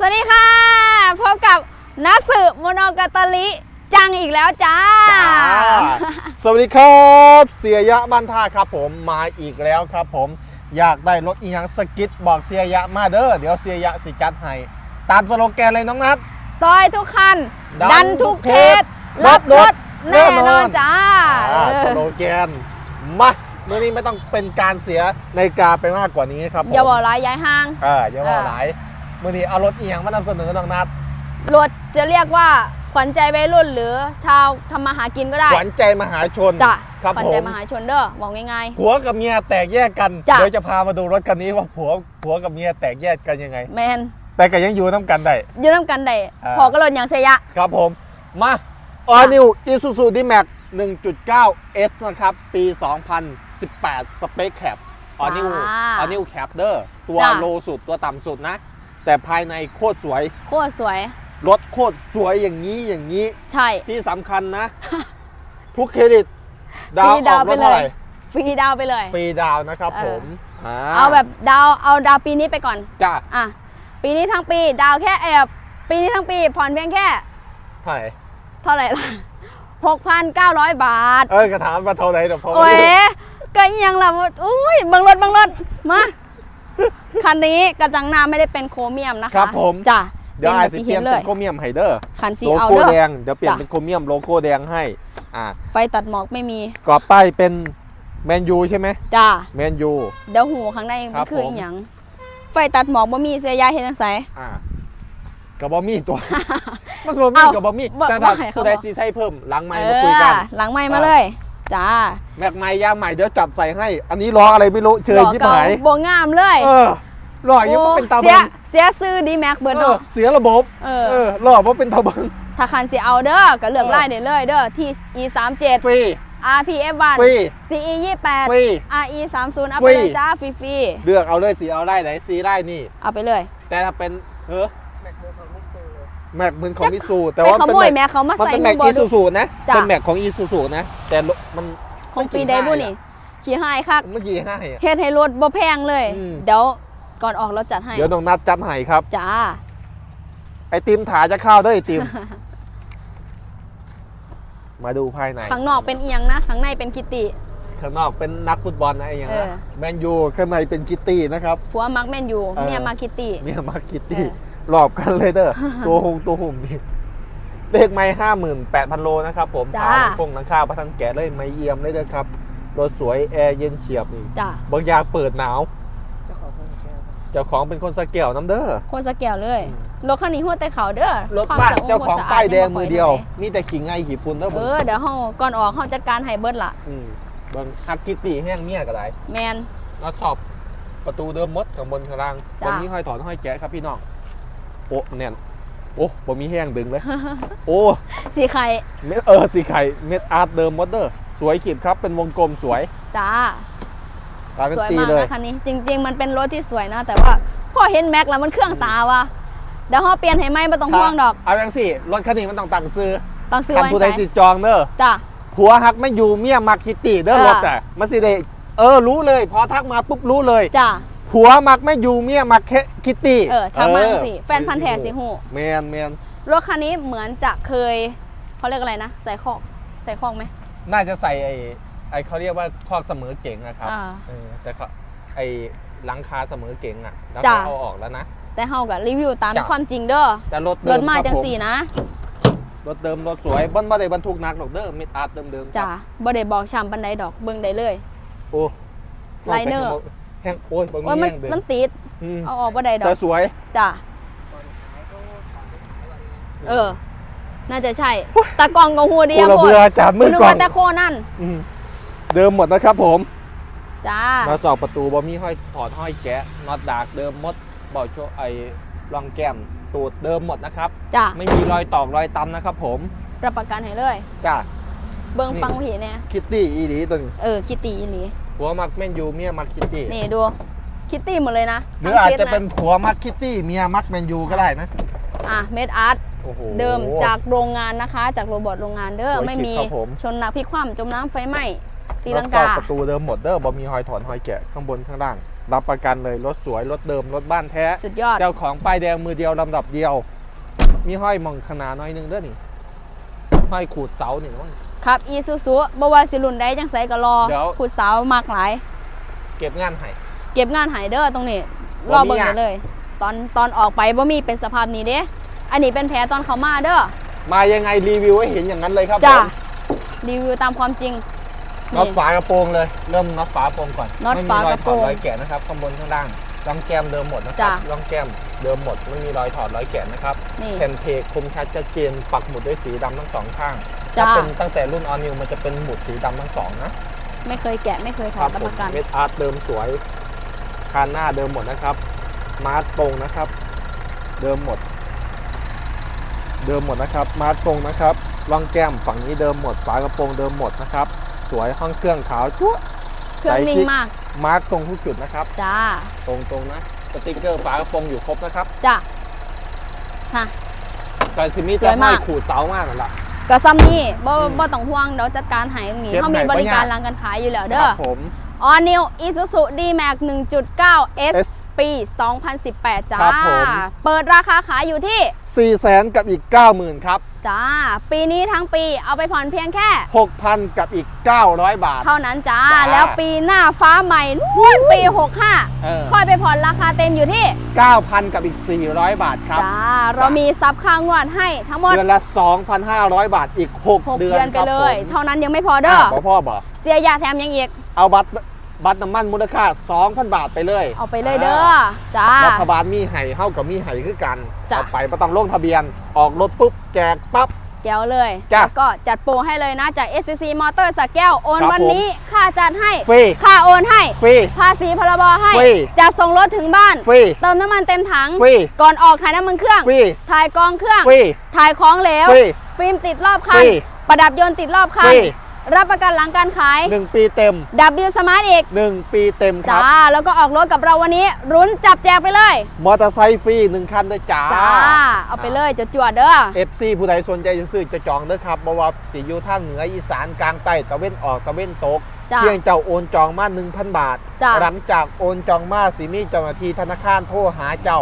สวัสดีค่ะ พบกับนักสืบโมโนกาตาลิจังอีกแล้วจ้า จ้าสวัสดีครับ เสียยะบ้านท่าครับผมมาอีกแล้วครับผม อยากได้รถอีหยังสกิดบอกเสียยะมาเด้อเดี๋ยวเสียยะสิจัดให้ตามสโลแกนเลยน้องนัท ซอยทุกคัน ดันดันทุกเขตรัรับบรรถถแน่นแน่นออนน จ้าอ่าเออสโลแกนมาเมื่อนี้ไม่ต้องเป็นการเสียในาฬิกาไปมากกว่านี้ครับผมอย่าบอกร้ายย้ายห้างเอออย่าบอกอ่าหลายเมื่อนี้เอารถอีหยังมานำเสนอน้องนัทรถจะเรียกว่าขวัญใจวัยรุ่นหรือชาวทำมาหากินก็ได้ขวัญใจมหาชนจ้ะครับขวัญผใจมมหาชนเด้อบอกง่าย ผัวกับเมียแตกแยกกันจ้ะ เดี๋ยวจะพามาดูรถคันนี้ว่าผัวผัวกับเมียแตกแยกกันยังไง ๆแมนแต่ก็ยังอยู่น้ำกันได้ อยืนน้ำกันได้อ่า พอก็รถอย่างเสียยะ ครับผม มาออนิวอีซูซูดีแม็ก1.9 S นะครับ ปี 2018สเปคแคปออนิวจ้าออนิวแคปเดอร์ตัวจ้าโลสุดตัวต่ำสุดนะ แต่ภายในโคตรสวย โคตรสวย รถโคตรสวยอย่างนี้อย่างนี้ ใช่ ที่สำคัญนะ ทุกเครดิต ดาวฟรีอดาอวกไปรถเลเท่ายไหร่ฟรีดาวไปเลย ฟรีดาวนะครับเออ ผมาเอาแบบดาว เอาดาวปีนี้ไปก่อน จ้าอะ ปีนี้ทั้งปีดาวแค่แอบปีนี้ทั้งปี ผ่อนเพียงแค่ เท่าไหร่เท่าไหร่ล่ะ6,900 บาท เอ้ยกระถามมาเท่าไหร่เดี๋ยวพอโอ้ยก็อิหยังล่ะอุ้ยเบังรถเบังรถมา คันนี้กระจังหน้าไม่ได้เป็นโครเมียมนะคะครับผม จ้ะเดี๋ยวเป็นไอ้แบบสิสีเปลี่เห็ยนนเลเป็ยนโครเมียมไฮเดอร์คันสีโลเอาโก้เด้อแดงเดี๋ยวเปลี่ยนจ้ะ เป็นโครเมียมโลโก้แดงให้อ่าไฟตัดหมอกไม่มี กรอบป้ายเป็นแมนยูใช่ไหมจ้ะ แมนยู เดี๋ยวหูข้างในครัมันบคือผม อีหยัง ไฟตัดหมอกบ่มีเสียยายเห็นจังไส อ่ากับบอมี่ตัว มันกับบอมี่เอ้ากับบอมี่บ่แต่ถ้าบ่ให้เขาผู้ใดบอก ซีไซเพิ่มหลังไม้เอมาคุยกันอหลังไม้มาอ่าเลย จ้าแม็กไม้ยางใหม่เดี๋ยวจัดใส่ให้ อันนี้ล้ออะไรไม่รู้เชยหล่อยิบเก่าหายบ่งามเลยเออหล่อยังไม่เป็นตาเสีเบิยงเสียซื้อดีแม็กเบิร์ดเออเนาะเสียระบบเออเออหล่อเพราะเป็นตาเบิงถ้าคันสิเอาเด้อก็เลือกเออไล่ได้เลยเด้อที่ e 3 7ฟรี RPF1 ฟรี CE ฟรี28 RE 30เอาฟไปรีเลยจ้าฟรีเลือกเอาเลยสีเอาได้ไหนสีได้นี่ๆเอาไปเลย แต่ถ้าเป็นเออ แม็กมือของมิซูแต่ไปว่าขเป็นโมยแม็กแม็กเขามามันใส่เป็นในแม็กบออีดูซูซูนะจ้ะเป็นแม็กของอีซูซูนะ แต่รถมันของปีใดบุนี่ขี่ให้คักเมื่อกี้ให้อะเฮ็ดให้รถบ่แพงเลยอืมเดี๋ยวก่อนออกเราจัดให้ เดี๋ยวน้องนัดจัดให้ครับจ้าไอติมถาจะเข้าด้วยไอติม มาดูภายใน ข้างนอกเป็นเอียงนะ ข้างในเป็นคิตตี้ข้างนอกเป็นนักฟุตบอลนะไอ้อย่างเอนะอแมนยูข้างในเป็นคิตตี้นะครับผัวมักแม่นอยู่เออเมียมักคิตตี้เมียมาคิตเอตี้อ หลอบกันเลยเด้อ ตัวหงตัวหุ่มนี่เลขไม้ห้าหมื่นแปดพันโลนะครับผมจ้า ถามคงหลังคาประทันแกะเลยไม้เยี่ยมเลยเด้อครับ รถสวยแอร์เย็นเฉียบนี่จ้าบางอย่างเปิดหนาว เจ้าของเป็นคนสะเกี่ยวน้ำเด้อ คนสแกวเลยรถคันนี้หัวแต่เขาเด้อรถควมบ้านสะเจ้าของควมสะป้ายแดงนี่มือค่เดียวปไหนมีแต่ขิงไงขี่ปุ่นเด้อเอเบิ่งอเดี๋ยวเฮาก่อนออกเฮาจัดการให้เบิดล่ะมเบิ่งฮักกิตตี้แห้งเมียก็ได้แมนแล้วชอบประตูเดิมมดข้างบนข้างล่างจ้ะบนนี้ห้อยถอนห้อยแกะครับพี่น้อง โอ้แน่นโอ้บ่มีแห้งดึงเลย โอ้สีไข่เม็ดเออสีไข่เม็ดอาร์ตเดิมมดเดอร์ สวยขีดครับเป็นวงกลมสวย จ้าการันสวยตีมากเลยนะคันนี้ จริง ๆ มันเป็นรถที่สวยนะ แต่ว่าพอเห็นแม็กแล้วมันเครื่องตาว่ะเดี๋ยวเฮาเปลี่ยนให้ไหมไม่ต้องห่วงดอก เอาอย่างสิรถคันนี้มันต้องตั้งซื้อต้องซื้อคันไว้ผู้ใดใส่สิจองเด้อจ้าผัวฮักไม่อยู่เมียมักคิตตี้เด้อเออรถอะมันสิได้เออรู้เลย พอทักมาปุ๊บรู้เลยจ้า ผัวมักไม่อยู่เมียมักแค่คิตตี้เออทักมาสิแฟนพันธ์แท้สิหูแมนแมนรถคันนี้เหมือนจะเคยเขาเรียกอะไรนะใส่คอกใส่คอกไหมน่าจะใส่ไอ้ไอ้เขาเรียกว่าคอกเสมอเก่งอะครับอ่าเออแต่เขาไอ้หลังคาเสมอเก่งอะแล้วจ้ะเขาเอาออกแล้วนะแต่เฮากับรีวิวตามจ้ะความจริงเด้อแต่รถรเดิถมมาครับจังผสี่นะรถเดิมรถสวยบ้านบ่ได้บรรทุกหนักหรอกเด้อมิดอาร์ตเดิมๆจ้าบ่ได้บอกช้ำปันใดดอกเบิ่งได้เลย โอ้ไลเนอร์แห้ งโอ้ยบางว่ามีมันแห้งเดิมันติด อืมเอาออกบ่ได้ดอแต่กสวย จ้าเออ น่าจะใช่ตากล้องก็หัวเดีกูยวระโพดเบือจานมือนึกก่อนว่าแต่โคนั่น อืมเดิมหมดนะครับผม จ้า มาสอบประตูบอมีห้อยถอดห้อยแกะน็อตดากเดิมหมดบ่อโชไอ้รองแก้มตูดเดิมหมดนะครับ จ้า ไม่มีรอยตอกรอยตำนะครับผมรับประกันให้เลย จ้า เบิ่งนี่ ฟังผีเนี่ยคิตตี้อีหลีตัวนี้เออคิตตี้อีหลี ผัวมักแม่นยูเมียมักคิตตี้นี่ดู คิตตี้หมดเลยนะหรืออาจทั้งซจะตเป็นผัวมักคิตตี้เมียมักแมนยูก็ได้นะอะเมดอาร์ตโอ้โหเดิมจากโรงงานนะคะ จากโรบอทโรงงานเด้อสวยไม่มีครับผมชนหนักพลิกคว่ำจมน้ำไฟไหม้ตีลังแวสอบกาประตูเดิมหมดเด้อบอมีหอยถอนหอยแกะข้างบนข้างล่าง รับประกันเลยรถสวยรถเดิมรถบ้านแท้สุดยอดเจ้าของป้ายแดงมือเดียวลำดับเดียว มีห้อยมองขนาดน้อยหนึงเด้อนี่ห้อยขูดเสานี่น้อง ครับอีซูซูบ่ว่าสิรุ่นใดจังไสก็รอเดี๋ยว ผู้สาวมากหลาย เก็บงานให้ เก็บงานหายเด้อตรงนี้บ่รอมีเบิ่งอะได้เลย ตอนตอนออกไปบ่มีเป็นสภาพนี้เด้ อันนี้เป็นแผลตอนเขามาเด้อมายังไงรีวิวให้เห็นอย่างนั้นเลยครับจ้ะผมรีวิวตามความจริงน็อตนี่ฝากระโปรงเลย เริ่มน็อตฝากระโปรงก่อนน็อตไม่มีฝารอยกระถโปรอดงรอยแกะนะครับข้างบนข้างล่างรองแก้มเดิมหมดนะครัจ้ะรองแก้มเดิมหมดไม่มีรอยถอดรอยแกะนะครับนี่ แผ่นเพกคมชัดชัดเจนปักหมุดด้วยสีดำทั้งสองข้าง จ้ะถ้า เป็นตั้งแต่รุ่นออนิวมันจะเป็นหมุดสีดำทั้งสองนะไม่เคยแกะไม่เคยถคอรัดรับผปมระกัน เม็ดอาร์ตเดิมสวยคานหน้าเดิมหมดนะครับ มาร์ตตรงนะครับ เดิมหมด เดิมหมดนะครับ มาร์ตตรงนะครับรองแก้มฝั่งนี้เดิมหมดฝากระโปรงเดิมหมดนะครับ สวยห้องเครื่องขาวจั๊วเครื่องนิ่งมากมาร์ตตรงทุกจุดนะครับ จ้าตรงตรงๆนะสติกเกอร์ฝากระโปรงอยู่ครบนะครับจ้าค่ะแต่ซิมิสจะวยห้มาอกยขูดเสามากนั่นแหละ ก็ซ้ำนี่บ่อืมบ่ต้องห่วงเดี๋ยวจัดการให้ตรงนี้เก็บเขามีให้บริการบ่ยากหลังการขายอยู่แล้วคเด้อรับผม All New Isuzu D-Max 1.9 S S ปี 2018 จ้า ครับผม เปิดราคาขายอยู่ที่ 4 0 0แสนกับอีก 90,000ครับจ้า ปีนี้ทั้งปีเอาไปผ่อนเพียงแค่ 6,000 กับอีก 900 บาท เท่านั้นจ้า จ้า แล้วปีหน้าฟ้าใหม่นู่นปีเออ65ค่อยไปผ่อนราคาเต็มอยู่ที่ 9,000 กับอีก 400 บาทครับ จ้า เรามีซับค่างวดให้ทั้งหมด เดือนละ 2,500 บาทอีก 6 6 เดืเดืออนนไปครับเลย ผมเท่านั้นยังไม่พอเด้อบ่พ่อบอกเสียยาแถมยังอีก เอาบัตร บัตรน้ำมันมูลค่า 2,000 บาทไปเลยเอาไปเลยเด้อจ้า รัฐบาลมีไห้เฮากับมีไห้คือกันจ้ะ เอาไปไม่ต้องลงทะเบียน ออกรถปุ๊บแจกปั๊บ แก้วเลยจ้ะแล้วก็จัดโปรให้เลยนะจาก SCC Motor สักแก้วโอนครับวันนี้ค่าจัดให้ฟรี ค่าโอนให้ ฟรี ภาษีพรบให้ฟรีจะส่งรถถึงบ้าน ฟรีเติมน้ำมันเต็มถัง ฟรีก่อนออกถ่ายน้ำมันเครื่อง ฟรีถ่ายกองเครื่อง ฟรีถ่ายของเหลว ฟรีฟิล์มติดรอบคัฟนรีประดับยนต์ติดรอบคัฟนรี รับประกันหลังการขายหนึ่งปีเต็ม W Smart อีกหนึ่งปีเต็มคจ้ารับแล้วก็ออกรถกับเราวันนี้ รุ้นจับแจกไปเลย มอเตอร์ไซค์ฟรีหนึ่งคันด้วยจ้าจ้า เอาไปเลยจะจวดๆเด้อ เอฟซีผู้ใดสนใจจะซื้อจะจองเด้อครับเพราะว่าสิอยู่ทางเหนืออีสานกลางใต้ตะเว้นออกตะเว้นตก จ้ะเพียงเจ้าโอนจองมา 1,000 บาท จ้ะ หลังจากโอนจองมาสิมีเจ้าหน้าที่ธนาคารโทรหาเจ้า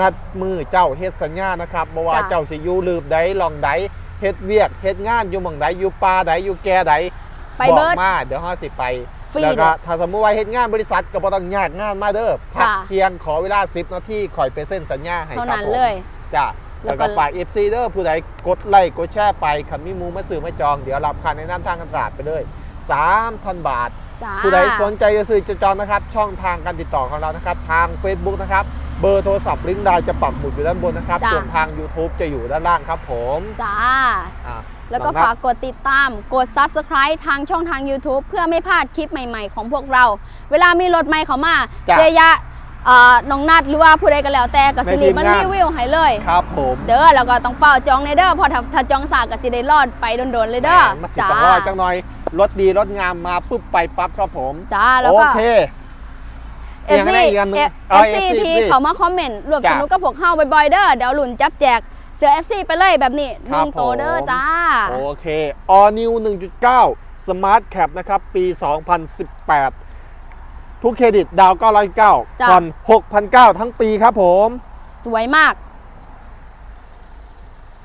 นัดมือเจ้าเฮ็ดสัญญานะครับบ่ว่าจ้ะเจ้าสิอยู่ลืบใดหลองใด เฮ็ดเวียกเฮ็ดงานอยู่หม่องใดอยู่ป่าใดอยู่แก่ใดไปบอเบิกร์ดมาเดี๋ยวเฮาสิไปฟรีแล้วก็เลยถ้าสมมุติว่าเฮ็ดงานบริษัทก็บ่ต้องยากงานมาเด้อพักจ้ะเที่ยงขอเวลา 10 นาทีข่อยไปเซ็นสัญญาให้คเท่ารับนั้นผมเลย จ้ะแล้แล้ววก็ ก็ฝาก FC เด้อผู้ใดกดไลค์กดแชร์ไปคันมีหมูมาซื้อมาจองเดี๋ยวรับค่าในะน้ำทางการตลาดไปเลย3,000บาท จ้า ผู้ใดสนใจจะซื้อจะจองนะครับ ช่องทางการติดต่อของเรานะครับ ทาง Facebook นะครับ เบอร์โทรศัพท์ลิงก์ไดจะปักหมุดอยู่ด้านบนนะครับ จ้ะ ส่วนทาง YouTube จะอยู่ด้านล่างครับผมจ้า อะแล้วก็น้องนัท ฝากกดติดตาม กด Subscribe ทางช่องทาง YouTube เพื่อไม่พลาดคลิปใหม่ๆ ของพวกเรา เวลามีรถใหม่เขามาจ้ะเสียยะเอ่อน้องนัดหรือว่าผู้ใดก็แล้วแต่กับในสิริทีมมันงาน รีวิวให้เลย ครับผมเด้อแล้วก็ต้องเฝ้าจองในเด้อเพอถ้าถ้าจองสากกับสิได้รอดไปโดนๆเลยเด้อแหมมาสิจ้าบรอยจังหน่อย รถดีรถงามมาปุ๊บไปปั๊บครับผม จ้าแล้วโอก็เค เอฟยังไงซีอีกอันหนึ่งเอเอาฟซี FC ที่เขามาคอมเมนต์รวมจ้ะสนุกกับพวกเข้าบ่อยๆเด้อเดี๋ยวหลุนจับแจกเสือ FC ไปเลยแบบนี้หครับนึ่งโตวเด้อผมจ้า โอเค All New 1.9 Smart Cap นะครับ ปี 2018ทุกเครดิตดาว909จ้ะผ่อน6,900ทั้งปีครับผม สวยมาก